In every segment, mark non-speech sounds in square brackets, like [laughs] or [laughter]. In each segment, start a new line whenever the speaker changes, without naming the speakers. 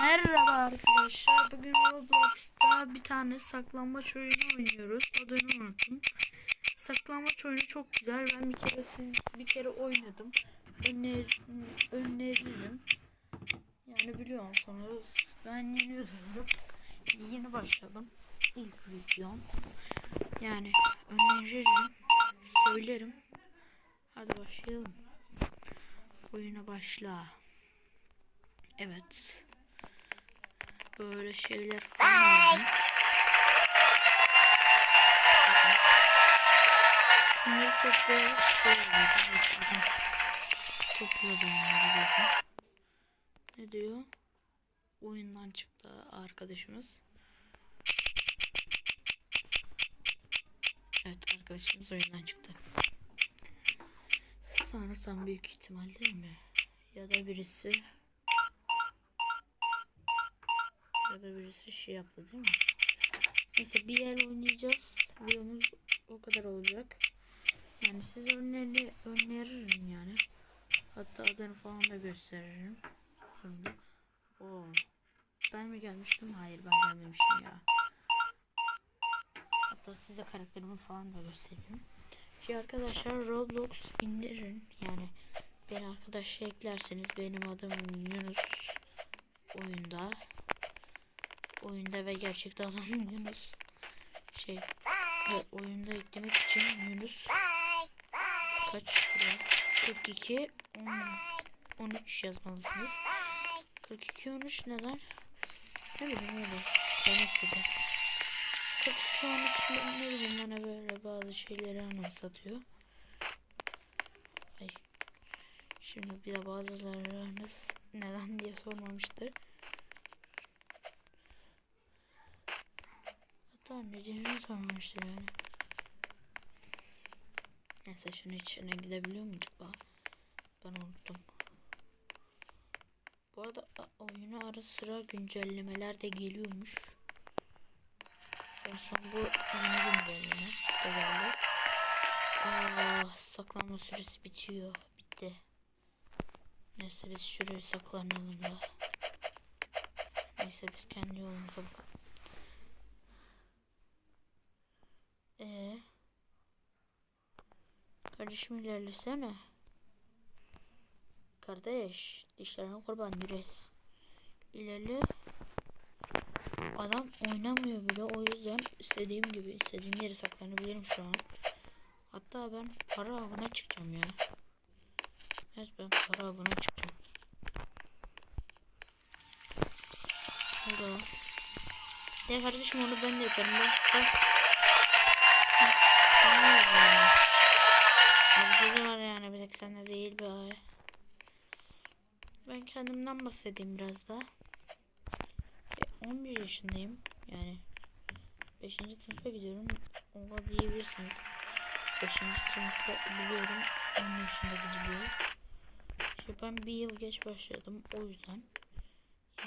Merhaba arkadaşlar. Bugün Roblox'ta bir tane saklambaç oyunu oynuyoruz. Adını unuttum. Saklambaç oyunu çok güzel. Ben bir kere bir kere oynadım. Öner, öneririm. Yani biliyorum sonra ben yeniyordum. Yeni başladım. İlk videom. Yani öneririm. Söylerim. Hadi başlayalım. Oyuna başla. Evet. Böyle şeyler falan. Şunları oluyor. Topladım. Ne diyor? Oyundan çıktı arkadaşımız. Evet arkadaşımız oyundan çıktı. Sanırsam büyük ihtimal değil mi? Ya da birisi ya da birisi şey yaptı değil mi? Neyse bir yer oynayacağız. Videomuz o kadar olacak. Yani size öneri, öneririm yani. Hatta adını falan da gösteririm. Sonra. Oo. Ben mi gelmiştim? Hayır ben gelmemişim ya. Hatta size karakterimi falan da göstereyim. Şey arkadaşlar Roblox indirin. Yani beni arkadaşa eklerseniz benim adım Yunus oyunda oyunda ve gerçekten [laughs] adım Yunus şey ve oyunda eklemek için Yunus kaç lira? 42 10, 13 yazmalısınız. 42 13 neden? Ne bileyim öyle. Ben istedi 42 13 ne bileyim bana böyle bazı şeyleri anımsatıyor. Ay. Şimdi bir de bazılarınız neden diye sormamıştır. Hatta nedenini sormamıştır yani. Neyse şunun içine gidebiliyor muyduk la? Ben unuttum. Bu arada oyuna ara sıra güncellemeler de geliyormuş. Son son bu yeni güncelleme de geldi. Aa, saklanma süresi bitiyor. Bitti. Neyse biz şuraya saklanalım da. Neyse biz kendi yolumuza bakalım. Ee, kardeşim ilerlesene. Kardeş, dişlerine kurban yüres. İlerle. Adam oynamıyor bile o yüzden istediğim gibi istediğim yere saklanabilirim şu an. Hatta ben para avına çıkacağım ya. Evet ben para avına çıkacağım. Burada. Ya kardeşim onu ben de yaparım bak. Bak. Kendimden bahsedeyim biraz da. E, 11 yaşındayım yani. 5. sınıfa gidiyorum. Oha diyebilirsiniz. 5. sınıfta biliyorum 10 yaşında gidiliyor. İşte ben bir yıl geç başladım o yüzden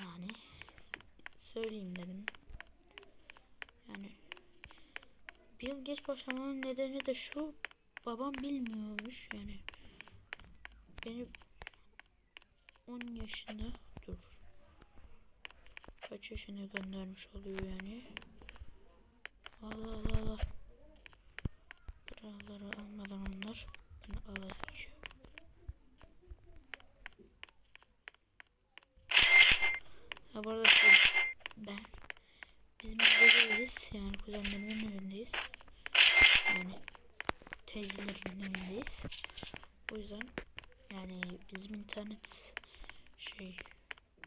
yani söyleyeyim dedim. Yani bir yıl geç başlamamın nedeni de şu babam bilmiyormuş yani beni 10 yaşında dur kaç yaşına göndermiş oluyor yani Allah Allah Allah Paraları almadan onlar beni alacak. Ha bu arada ben bizim evdeyiz yani kuzenlerimin evindeyiz. Yani teyzelerimin evindeyiz. O yüzden yani bizim internet şey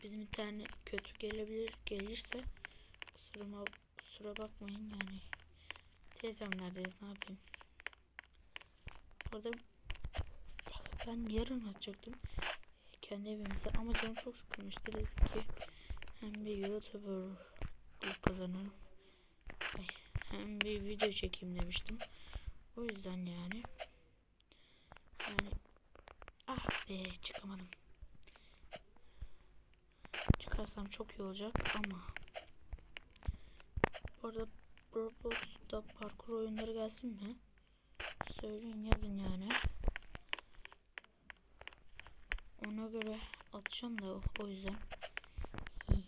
bizim internet kötü gelebilir gelirse kusuruma kusura bakmayın yani. Teyzemlerdeyiz ne yapayım. Orada ben yarın atacaktım kendi evimize ama canım çok sıkılmıştı. Dedim ki hem bir youtuber kazanırım hem bir video çekeyim demiştim. O yüzden yani yani ah be çıkamadım çıkarsam çok iyi olacak ama bu arada Roblox'ta parkur oyunları gelsin mi? Söyleyin yazın yani. Ona göre atacağım da o yüzden. [laughs]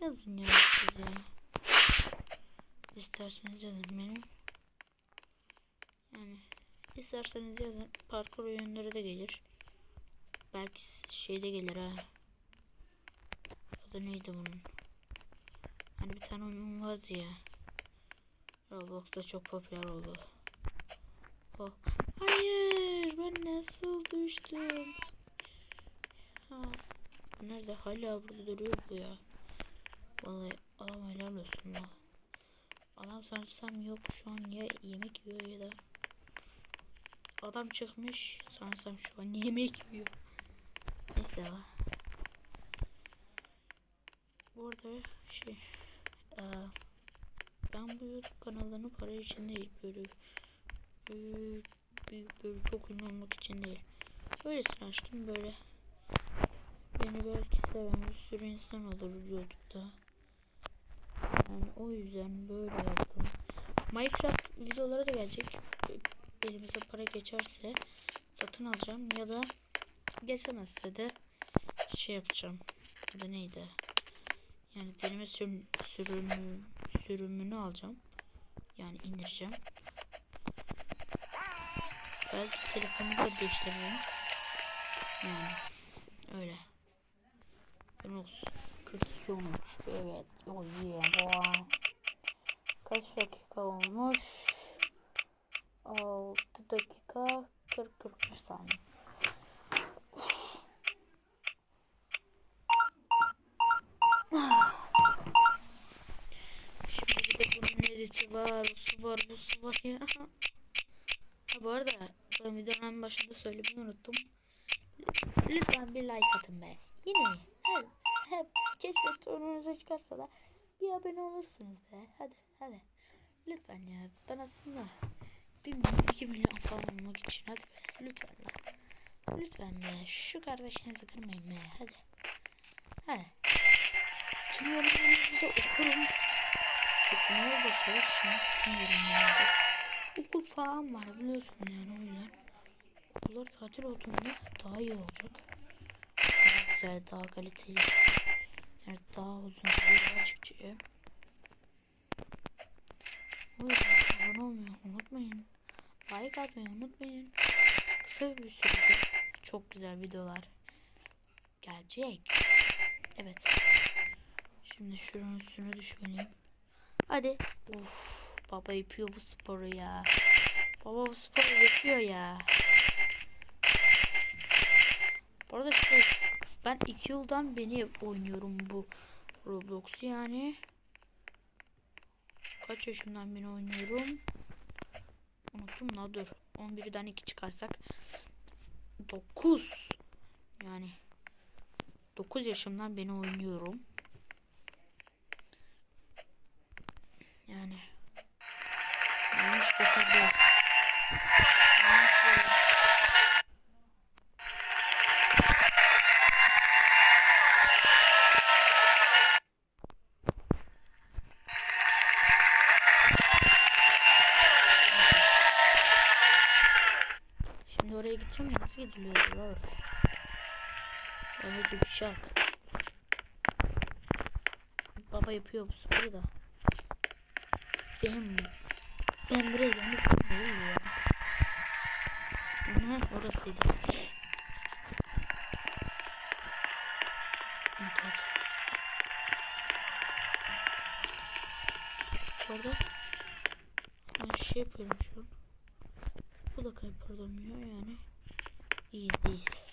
Yazın ya siz. İsterseniz yazın benim. Yani isterseniz yazın. Parkur oyunları da gelir. Belki şeyde gelir ha. Adı neydi bunun? Hani bir tane oyun vardı ya. Roblox'ta çok popüler oldu. Oh. Hayır ben nasıl düştüm? Ha. Nerede? Hala burada duruyor bu ya. Vallahi adam helal olsun la. Adam sanırsam yok şu an ya yemek yiyor ya da Adam çıkmış sanırsam şu an yemek yiyor. La. Bu şey eee, ben bu YouTube kanalını para için değil böyle büyük, büyük böyle çok ünlü olmak için değil. Öylesine açtım böyle. Beni belki seven bir sürü insan olur YouTube'da. Yani o yüzden böyle yaptım. Minecraft videoları da gelecek. Elimize para geçerse satın alacağım ya da geçemezse de şey yapacağım. Adı neydi? Yani deneme sürüm, sürümü, sürümünü alacağım. Yani indireceğim. Belki telefonu da değiştiririm. Yani öyle. Ben olsun. 42 olmuş. Evet. O yeah. Kaç söylemeyi unuttum. Lütfen bir like atın be. Yine hep, hep keşke torununuza çıkarsa da bir abone olursunuz be. Hadi hadi. Lütfen ya. Ben aslında 1 milyon 2 milyon falan olmak için hadi be. Lütfen la. Lütfen be. Şu kardeşinizi kırmayın be. Hadi. Hadi. Tüm yorumlarınızı da okurum. Okumaya da çalışın. Tüm yorumlarınızı. Okul falan var biliyorsun yani o. Okullar tatil olduğunda daha iyi olacak. Daha güzel, daha kaliteli. Yani daha uzun bir açıkça. O yüzden abone olmayı unutmayın. Like atmayı unutmayın. Kısa bir sürede çok güzel videolar gelecek. Evet. Şimdi şuranın üstüne düşmeliyim. Hadi. Of, baba yapıyor bu sporu ya. Baba bu sporu yapıyor ya. Bu arada şey, ben iki yıldan beri oynuyorum bu Roblox'u yani. Kaç yaşından beri oynuyorum? Unuttum la dur. 11'den 2 çıkarsak 9 yani 9 yaşımdan beni oynuyorum. Yani nasıl gidiliyor la oraya? Sonra bir şak. Baba yapıyor bu sporu da. Benim ben buraya gelmek ne oluyor ya? Aha orasıydı. Evet. Orada ben şey yapıyorum şu an. Bu da kayıplamıyor yani. İyiyiz.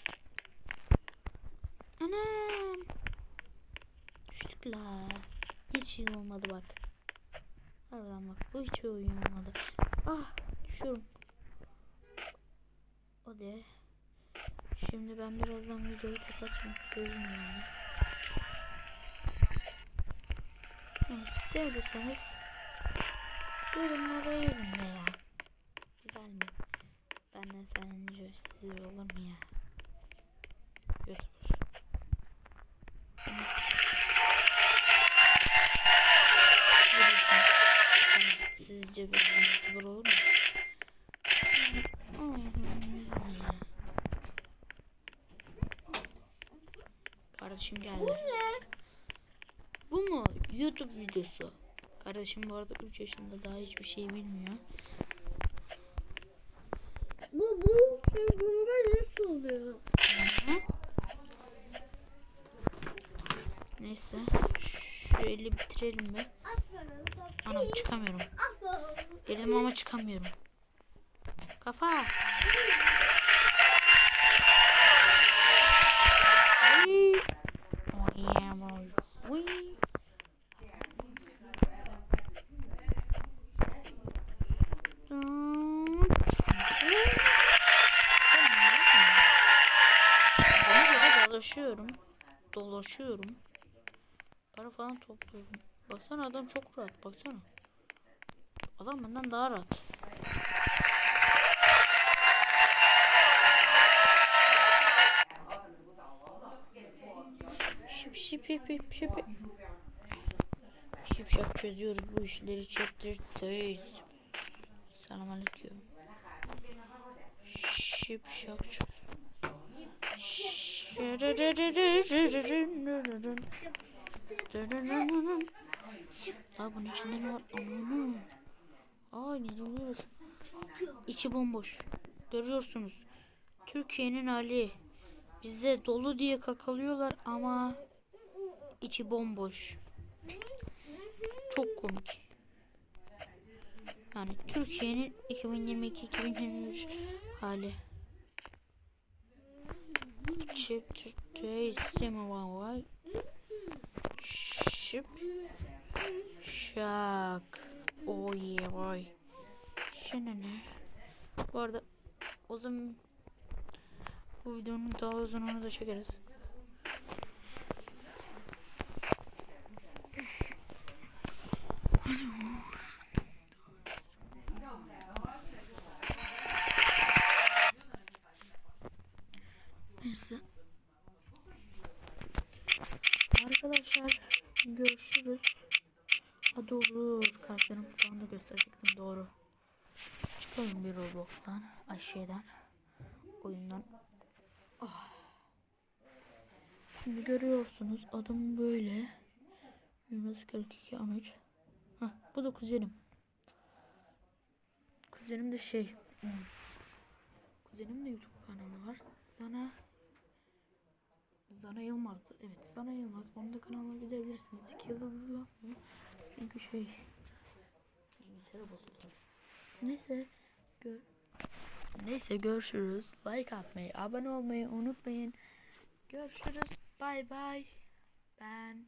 Anam. Düştük la. Hiç iyi olmadı bak. Harbiden bak bu hiç iyi olmadı. Ah düşüyorum. Hadi. Şimdi ben birazdan videoyu kapatmak istiyorum yani. Yani sevdiyseniz yorumlara yazın ya. Güzel mi? Benden sence sizi olur mu ya? Youtuber. Sizce bir YouTuber olur mu? Kardeşim geldi. Bu mu? YouTube videosu. Kardeşim bu arada 3 yaşında daha hiçbir şey bilmiyor.
Bu bu bunda nasıl oluyor?
Neyse. Şöyle bitirelim be. Anam çıkamıyorum. Geldim ama çıkamıyorum. Kafa. Ay. Oynayamam. Uy. Bana göre dolaşıyorum. Dolaşıyorum. Para falan topluyorum. Baksana adam çok rahat. Baksana. Adam benden daha rahat. Şıp şıp şıp şıp şıp. Şıp şap çözüyoruz bu işleri çektirteyiz. Selamünaleyküm. Şıp şap çöz. Daha bunun içinde ne var? Ananı. Aa inanamıyoruz. İçi bomboş. Görüyorsunuz. Türkiye'nin hali. Bize dolu diye kakalıyorlar ama içi bomboş. Çok komik. Yani Türkiye'nin 2022-2023 hali. Chip today similar vay. Şıp. Şak. Oh yeah vay. Şimdi ne? Bu arada o zaman bu videonun daha uzununu da çekeriz. Neyse. Arkadaşlar görüşürüz. Hadi olur. Kartlarım falan da gösterecektim doğru. Çıkalım bir Roblox'tan. Ay. Oyundan. Ah. Şimdi görüyorsunuz adım böyle. Yunus 42 Ahmet. Bu da kuzenim. Kuzenim de şey. hmm, Kuzenim de YouTube kanalı var. Sana Zana Yılmaz'dı. Evet Zana Yılmaz. Onun da kanalına gidebilirsiniz. İki yıldır video yapmıyor. Çünkü şey bilgisayarı bozuldu. Neyse gör Neyse görüşürüz. Like atmayı, abone olmayı unutmayın. Görüşürüz. Bay bay. Ben